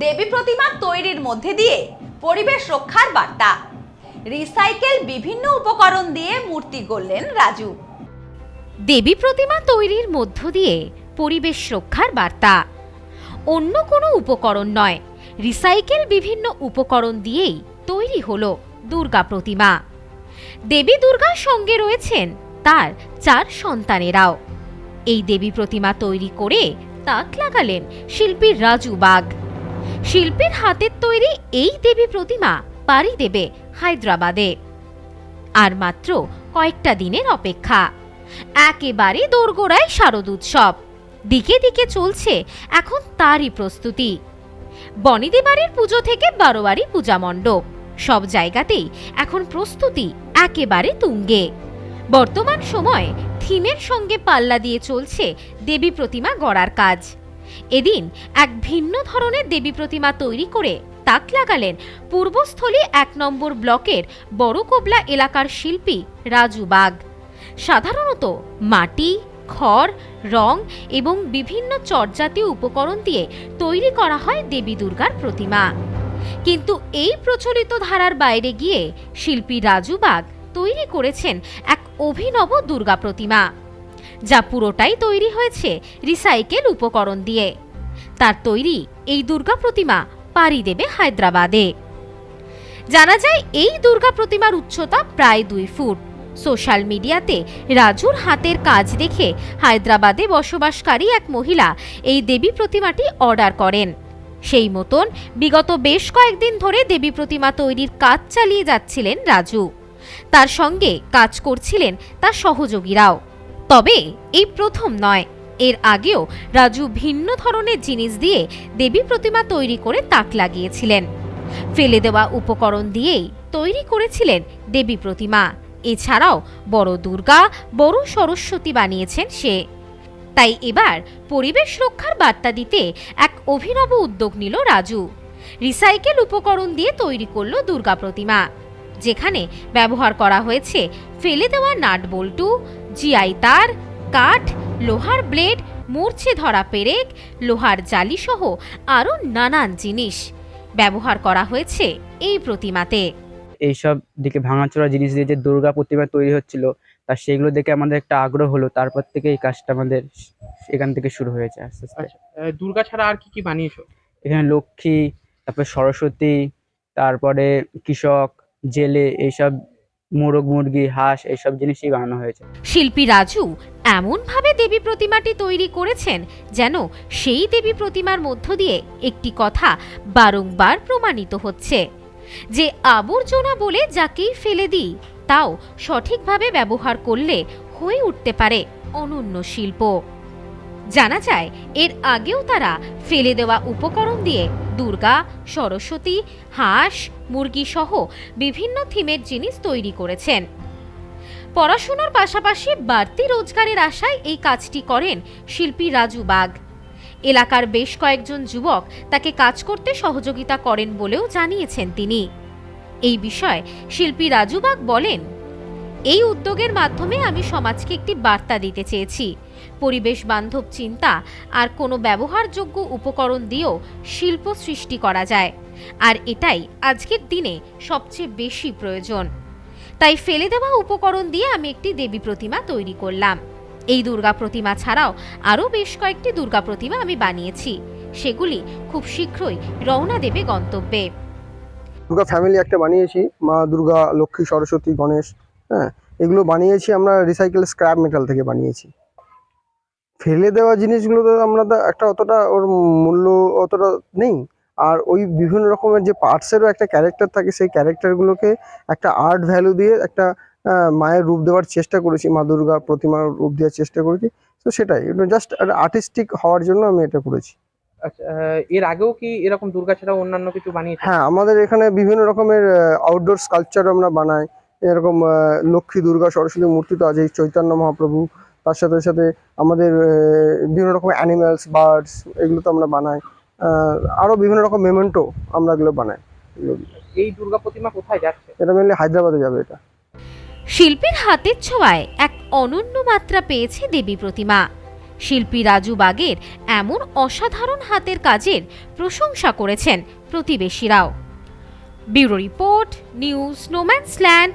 দেবী প্রতিমা তৈরির মধ্যে দিয়ে পরিবেশ রক্ষার বার্তা। রিসাইকেল বিভিন্ন উপকরণ দিয়ে মূর্তি গড়লেন রাজু। দেবী প্রতিমা তৈরির মধ্য দিয়ে পরিবেশ রক্ষার বার্তা। অন্য কোনো উপকরণ নয়, রিসাইকেল বিভিন্ন উপকরণ দিয়েই তৈরি হলো দুর্গা প্রতিমা। দেবী দুর্গার সঙ্গে রয়েছেন তার চার সন্তানেরাও। এই দেবী প্রতিমা তৈরি করে তাক লাগালেন শিল্পী রাজু বাগ। শিল্পীর হাতের তৈরি এই দেবী প্রতিমা পাড়ি দেবে হায়দ্রাবাদে। আর মাত্র কয়েকটা দিনের অপেক্ষা। একেবারে দোরগোড়ায় শারদ উৎসব। দিকে দিকে চলছে এখন তারই প্রস্তুতি। বনিদি বাড়ির পুজো থেকে বারোয়ারি পূজা মণ্ডপ। সব জায়গাতেই এখন প্রস্তুতি একেবারে তুঙ্গে। বর্তমান সময়ে থিমের সঙ্গে পাল্লা দিয়ে চলছে দেবী প্রতিমা গড়ার কাজ। এদিন এক ভিন্ন ধরনের দেবী প্রতিমা তৈরি করে তাক লাগালেন পূর্বস্থলী এক নম্বর ব্লকের বড় কোবলা এলাকার শিল্পী রাজু বাগ। সাধারণত মাটি, খড়, রং এবং বিভিন্ন চটজাতীয় উপকরণ দিয়ে তৈরি করা হয় দেবী দুর্গার প্রতিমা। কিন্তু এই প্রচলিত ধারার বাইরে গিয়ে শিল্পী রাজু বাগ তৈরি করেছেন এক অভিনব দুর্গা প্রতিমা। যা পুরোটাই তৈরি হয়েছে রিসাইকেল উপকরণ দিয়ে। তার তৈরি এই দুর্গা প্রতিমা পাড়ি দেবে হায়দ্রাবাদে। জানা যায় এই দুর্গা প্রতিমার উচ্চতা প্রায় দুই ফুট। সোশ্যাল মিডিয়াতে রাজুর হাতের কাজ দেখে হায়দ্রাবাদে বসবাসকারী এক মহিলা এই দেবী প্রতিমাটি অর্ডার করেন। সেই মতন বিগত বেশ কয়েকদিন ধরে দেবী প্রতিমা তৈরির কাজ চালিয়ে যাচ্ছিলেন রাজু। তার সঙ্গে কাজ করছিলেন তার সহযোগীরাও। তবে এই প্রথম নয়। এর আগেও রাজু ভিন্ন ধরনের জিনিস দিয়ে দেবী প্রতিমা তৈরি করে তাক লাগিয়েছিলেন। ফেলে দেওয়া উপকরণ দিয়েই তৈরি করেছিলেন দেবী প্রতিমা। এছাড়াও বড় দুর্গা, বড় সরস্বতী বানিয়েছেন সে। তাই এবার পরিবেশ রক্ষার বার্তা দিতে এক অভিনব উদ্যোগ নিল রাজু। রিসাইকেল উপকরণ দিয়ে তৈরি করল দুর্গা প্রতিমা, যেখানে ব্যবহার করা হয়েছে ফেলে দেওয়া নাট বল্টু জিআই তার কাঠ লোহার ব্লেড মূর্ছে ধরা পেরেক লোহার জালি সহ আরও নানান জিনিস। ব্যবহার করা হয়েছে এই প্রতিমাতে। এইসব দিকে ভাঙাচোরা জিনিস দিয়ে যে দুর্গা প্রতিমা তৈরি হচ্ছিল তা সেগুলো দেখে আমাদের একটা আগ্রহ হলো তারপর থেকে এই কাজটা আমাদের এখান থেকে শুরু হয়েছে আস্তে আস্তে। আচ্ছা দুর্গা ছাড়া আর কি কি বানিয়েছো? এখানে লক্ষ্মী তারপর সরস্বতী তারপরে কৃষক জেলে এইসব মোরগ, মুরগি, হাঁস এইসব জিনিসই বানানো হয়েছে। শিল্পী রাজু এমনভাবে দেবী প্রতিমাটি তৈরি করেছেন যেন সেই দেবী প্রতিমার মধ্য দিয়ে একটি কথা বারংবার প্রমাণিত হচ্ছে। যে আবর্জনা বলে যাকেই ফেলে দিই, তাও সঠিকভাবে ব্যবহার করলে হয়ে উঠতে পারে অনন্য শিল্প। জানা যায়, এর আগেও তারা ফেলে দেওয়া উপকরণ দিয়ে দুর্গা, সরস্বতী, হাঁস, মুরগি সহ বিভিন্ন থিমের জিনিস তৈরি করেছেন। পড়াশোনার পাশাপাশি বাড়তি রোজগারের আশায় এই কাজটি করেন শিল্পী রাজু বাগ। এলাকার বেশ কয়েকজন যুবক তাকে কাজ করতে সহযোগিতা করেন বলেও জানিয়েছেন তিনি। এই বিষয়ে শিল্পী রাজু বাগ বলেন এই উদ্যোগের মাধ্যমে আমি সমাজকে একটি বার্তা দিতে চেয়েছি। পরিবেশ বান্ধব চিন্তা আর কোনো ব্যবহারযোগ্য উপকরণ দিয়েও শিল্প সৃষ্টি করা যায়। আর এটাই আজকের দিনে সবচেয়ে বেশি প্রয়োজন। তাই ফেলে দেওয়া উপকরণ দিয়ে আমি একটি দেবী প্রতিমা তৈরি করলাম। এই দুর্গা প্রতিমা ছাড়াও আরও বেশ কয়েকটি দুর্গা প্রতিমা আমি বানিয়েছি। সেগুলি খুব শীঘ্রই রওনা দেবে গন্তব্যে। দুর্গা ফ্যামিলি একটা বানিয়েছি। মা দুর্গা লক্ষ্মী সরস্বতী গণেশ হ্যাঁ এগুলো বানিয়েছি আমরা রিসাইকেল স্ক্র্যাপ মেটাল থেকে বানিয়েছি। ফেলে দেওয়া জিনিসগুলো তো আমরা একটা অতটা ওর মূল্য অতটা নেই। আর ওই বিভিন্ন রকমের যে পার্টসেরও একটা ক্যারেক্টার থাকে সেই ক্যারেক্টারগুলোকে একটা আর্ট ভ্যালু দিয়ে একটা মায়ের রূপ দেওয়ার চেষ্টা করেছি মা দুর্গা প্রতিমার রূপ দেওয়ার চেষ্টা করেছি। তো সেটাই জাস্ট আর্টিস্টিক হওয়ার জন্য আমি এটা করেছি। আচ্ছা এর আগেও কি এরকম দুর্গা ছাড়া অন্যান্য কিছু বানিয়েছো হ্যাঁ আমাদের এখানে বিভিন্ন রকমের আউটডোর স্কালচার আমরা বানাই। এরকম লক্ষ্মী দুর্গা সরস্বতী মূর্তি তো আছে চৈতন্য মহাপ্রভু। তার সাথে সাথে আমাদের বিভিন্ন রকম অ্যানিম্যালস বার্ডস এগুলো তো আমরা বানাই। আরও বিভিন্ন রকম মেমেন্টো আমরা এগুলো বানাই। এই দুর্গা প্রতিমা কোথায় যাচ্ছে? এটা মেনলি হায়দ্রাবাদে যাবে এটা। শিল্পীর হাতের ছোঁয়ায় এক অনন্য মাত্রা পেয়েছে দেবী প্রতিমা। শিল্পী রাজু বাগের এমন অসাধারণ হাতের কাজের প্রশংসা করেছেন প্রতিবেশীরাও। Bureau report news no man's land